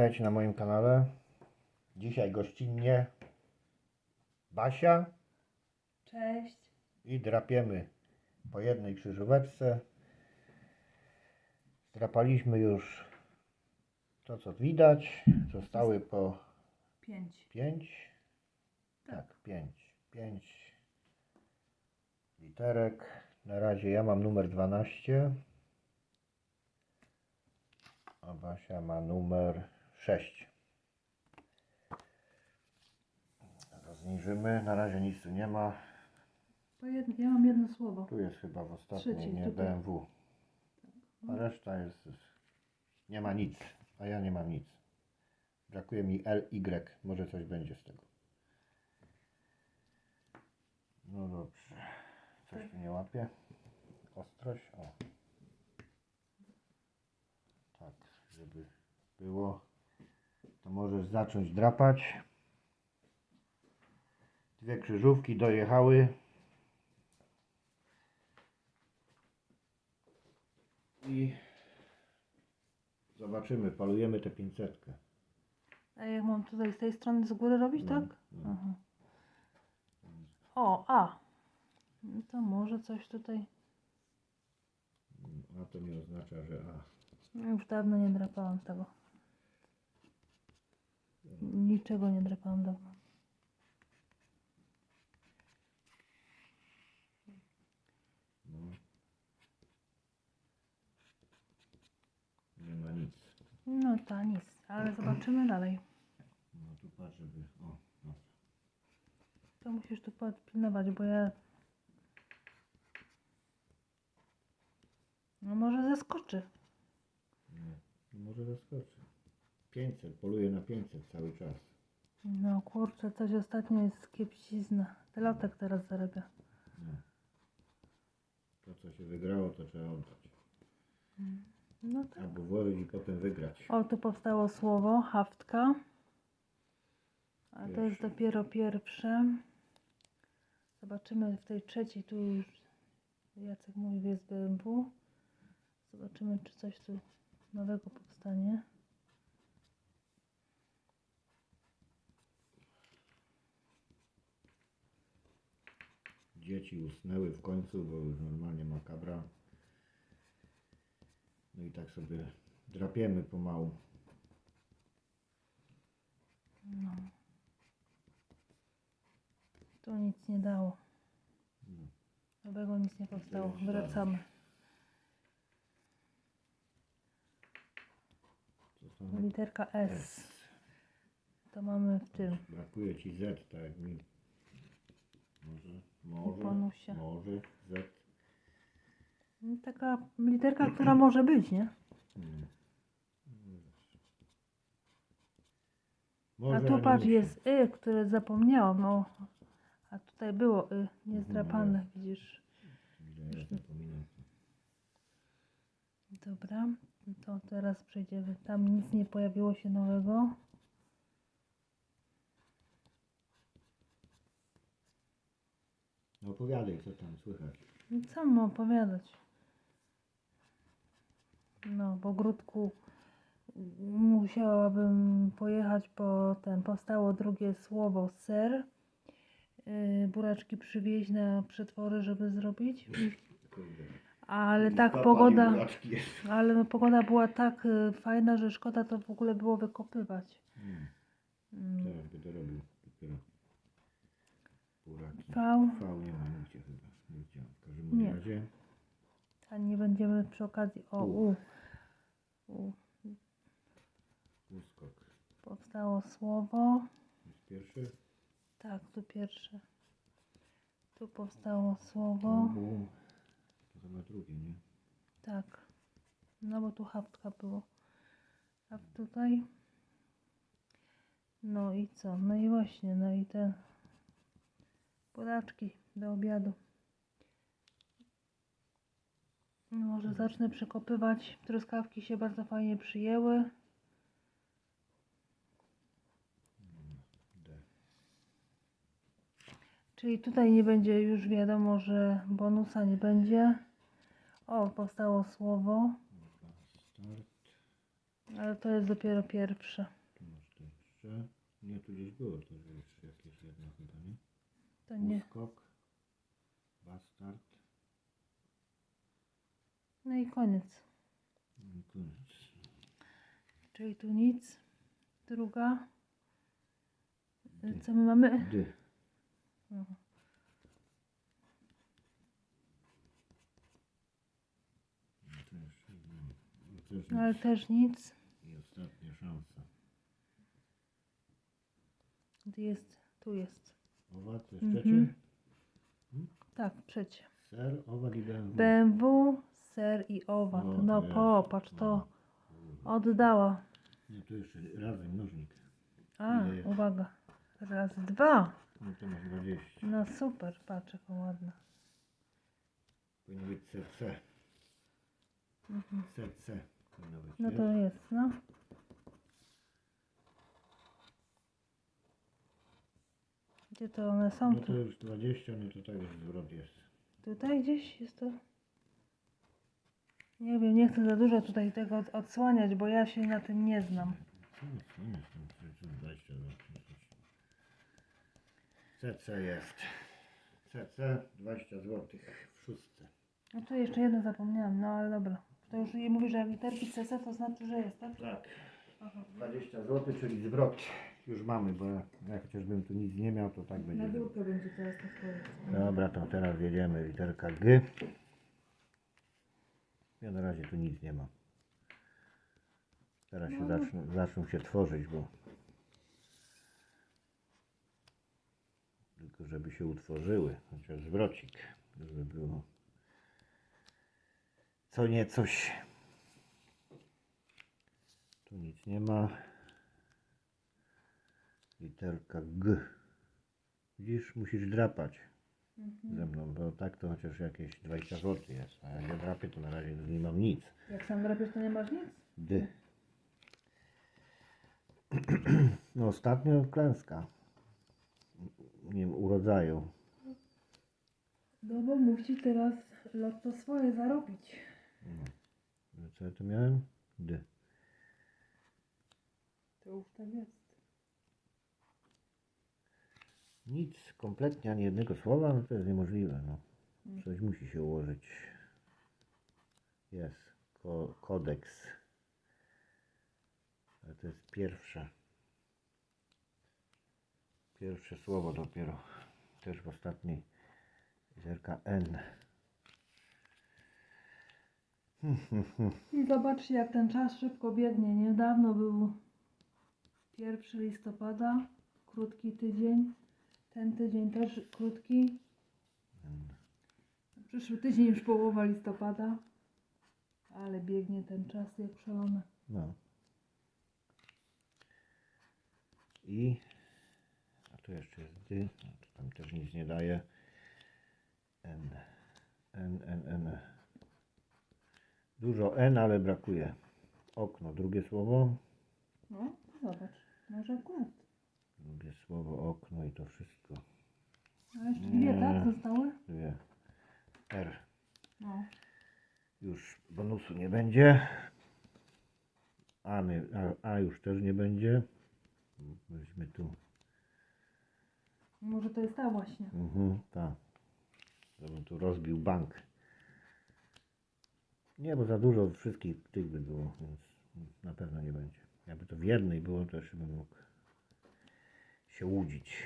Witajcie na moim kanale. Dzisiaj gościnnie Basia Cześć. i drapiemy po jednej krzyżóweczce. Zdrapaliśmy już to, co widać. Zostały po Pięć. 5. Tak. Tak, 5. 5 literek. Na razie ja mam numer 12. A Basia ma numer 6. Zniżymy. Na razie nic tu nie ma. To jed... Ja mam jedno słowo. Tu jest chyba w ostatniej, Trzeci, nie tutaj. BMW. A reszta jest. Nie ma nic. A ja nie mam nic. Brakuje mi LY. Może coś będzie z tego. No dobrze. Coś tu nie łapie. Ostrość. O. Tak, żeby było. To możesz zacząć drapać. Dwie krzyżówki dojechały. I zobaczymy, palujemy tę 500. A jak mam tutaj z tej strony z góry robić, No, tak? no. Aha. O, A. No to może coś tutaj. A to nie oznacza, że A. Już dawno nie drapałam tego. Niczego nie drapałam dawno. No. Nie ma nic. No to nic, ale zobaczymy dalej. No tu patrz, żeby. O, no. To musisz tu podpilnować, bo ja... No może zaskoczy. Nie. No może zaskoczy. 500, poluję na 500 cały czas. No kurczę, coś ostatnio jest kiepsizna. Telotek teraz zarabia. No. To co się wygrało, to trzeba oddać. No tak. Albo włożyć i potem wygrać. O, tu powstało słowo haftka. A to jest dopiero pierwsze. Zobaczymy w tej trzeciej, tu już Jacek mówi, jest BMW. Zobaczymy, czy coś tu nowego powstanie. Dzieci usnęły w końcu, bo już normalnie makabra. No i tak sobie drapiemy pomału. No. Tu nic nie dało. No. Nowego nic nie powstało. Wracamy. Literka S. To mamy w tym. Brakuje ci Z, tak mi. Może, może, może Z. No, Taka literka, która może być, nie? Nie. A Może, tu ale patrz, musi. jest Y, które zapomniałam, no. A tutaj było Y, niezdrapane, widzisz. Ja zapominam. Dobra, to teraz przejdziemy. Tam nic nie pojawiło się nowego. Opowiadaj, co tam słychać. No, Co mam opowiadać? No, w ogródku musiałabym pojechać po ten, powstało drugie słowo ser. Yy, buraczki przywieźć na przetwory, żeby zrobić. Ale tak pogoda, ale no, pogoda była tak y, fajna, że szkoda to w ogóle było wykopywać. Nie, Mm. teraz by to robił V, V nie ma nigdzie chyba. Nie widziałem. W każdym Nie. razie. a nie będziemy przy okazji o U. U. U. Uskok. Powstało słowo. Jest pierwszy. Tak, tu pierwsze. Tu powstało słowo. Bu. To chyba drugie, nie? Tak. No bo tu haftka było. A tutaj. No i co? No i właśnie, no i te podaczki do obiadu. Może zacznę przekopywać. Truskawki się bardzo fajnie przyjęły. Czyli tutaj nie będzie już wiadomo, że bonusa nie będzie. O, powstało słowo. Ale to jest dopiero pierwsze. Nie, tu gdzieś było to, jeszcze jakieś jedno chyba, nie? To nie. Uskok. Bastard. No i koniec. I koniec. Czyli tu nic. Druga. Co my mamy? Mhm. No jedno. No też No, ale nic. też nic. I ostatnia szansa. Gdzie jest? Tu jest. Owad to jest Mhm. trzecie? Tak, przecie. Ser, owad i BMW. BMW, ser i owad. No to jest. popatrz, to oddała. Nie, tu jeszcze razem mnożnik. A, Ile jest? uwaga. Raz, dwa. No to masz 20. No super, patrz jaka ładna. Powinno być CC. Mhm. CC. Powinno być, No nie? to jest, no. Gdzie to one są? No to Tu? już 20, no to tak już zwrot jest. Tutaj gdzieś jest to? Nie wiem, nie chcę za dużo tutaj tego od- odsłaniać, bo ja się na tym nie znam. Co jest, co jest, tam, co jest 20 zł. CC jest. CC 20 zł w szóstce. No tu jeszcze jedno zapomniałam, no ale dobra. To już jej mówi, że jak literki CC to znaczy, że jest, tak? Tak. Aha. 20 zł, czyli zwrot już mamy, bo jak chociażbym tu nic nie miał, to tak Na będzie. górkę będzie teraz to swoje. Dobra, to teraz jedziemy literka G. Ja na razie tu nic nie ma. Teraz się No. zaczną, zaczną się tworzyć, bo tylko żeby się utworzyły, chociaż zwrocik, żeby było co nie coś. Tu nic nie ma. Literka G. Widzisz, musisz drapać ze mną, bo tak to chociaż jakieś 20 zł jest, a jak ja drapię to na razie nie mam nic. Jak sam drapiesz, to nie masz nic? Dy. No ostatnio klęska. Nie wiem, urodzaju. No bo musi teraz lotto swoje zarobić. Co ja tu miałem? Dy. To już tak jest. Nic, kompletnie ani jednego słowa, no to jest niemożliwe. No. Coś musi się ułożyć. Jest. Ko kodeks. Ale to jest pierwsze. Pierwsze słowo dopiero. Też w ostatniej. Literka N. I zobaczcie, jak ten czas szybko biegnie. Niedawno był 1 listopada, krótki tydzień. Ten tydzień też krótki. Przyszły tydzień już połowa listopada. Ale biegnie ten czas jak szalony. No. I. A tu jeszcze jest dy. Tam też nic nie daje. N. N, N, N. Dużo N, ale brakuje. Okno, drugie słowo. No, zobacz. Może akurat. Drugie słowo okno i to wszystko. A jeszcze dwie, tak? Zostały? Dwie. R. No. Już bonusu nie będzie. A, my, a, a już też nie będzie. Weźmy tu. Może to jest ta właśnie. Mhm, tak. To bym tu rozbił bank. Nie, bo za dużo wszystkich tych by było, więc na pewno nie będzie. Jakby to w jednej było, to jeszcze bym mógł się łudzić.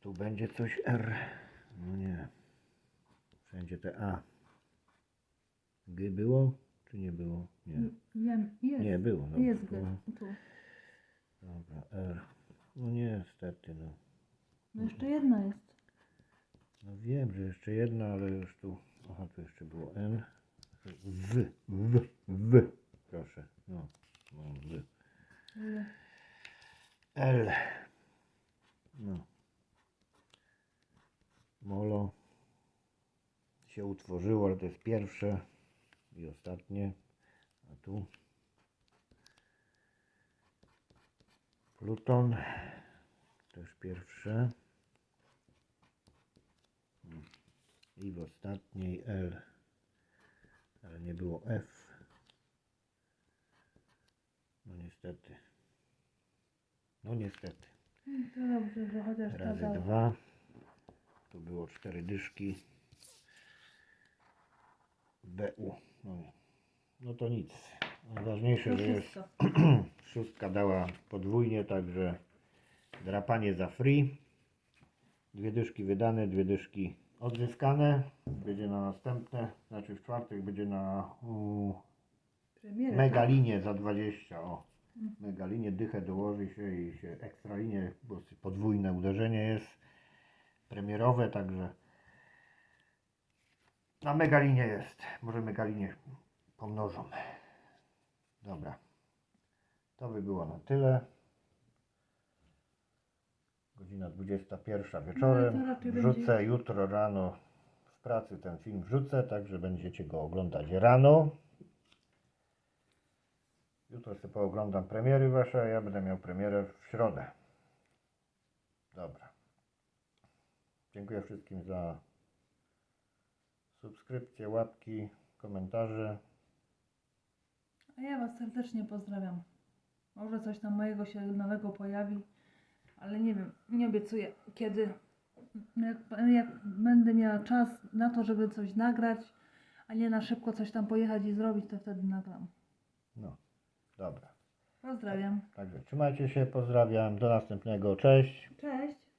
Tu będzie coś R. No nie. Wszędzie te A. G było, czy nie było? Nie. Wiem, jest. Nie, było. Dobra, Jest. G. Tu. Dobra, R. No niestety, no. No jeszcze jedna jest. No wiem, że jeszcze jedna, ale już tu. Aha, tu jeszcze było N. W, w, w. Proszę. No, no w. L. No. Molo się utworzyło, ale to jest pierwsze i ostatnie. A tu Pluton. Też pierwsze. I w ostatniej L. Ale nie było F. No niestety. No niestety. To dobrze, że chociaż Razy dała. dwa. Tu było cztery dyszki. BU. No, nie. no to nic. Najważniejsze, To że jest szóstka dała podwójnie, także drapanie za free. Dwie dyszki wydane, dwie dyszki odzyskane. Będzie na następne, znaczy w czwartek będzie na u, Premierę. megalinie za 20. O, megalinie dychę dołoży się i się ekstralinie, bo podwójne uderzenie jest premierowe, także na megalinie jest. Może megalinie pomnożą. Dobra. To by było na tyle. Godzina 21 wieczorem. No Wrzucę jutro rano w pracy ten film wrzucę, także będziecie go oglądać rano. Jutro sobie pooglądam premiery wasze, a ja będę miał premierę w środę. Dobra. Dziękuję wszystkim za subskrypcje, łapki, komentarze. A ja Was serdecznie pozdrawiam. Może coś tam mojego się nowego pojawi, ale nie wiem, nie obiecuję kiedy. Jak, jak będę miała czas na to, żeby coś nagrać, a nie na szybko coś tam pojechać i zrobić, to wtedy nagram. No, dobra. Pozdrawiam. Także trzymajcie się, pozdrawiam, do następnego, cześć. Cześć.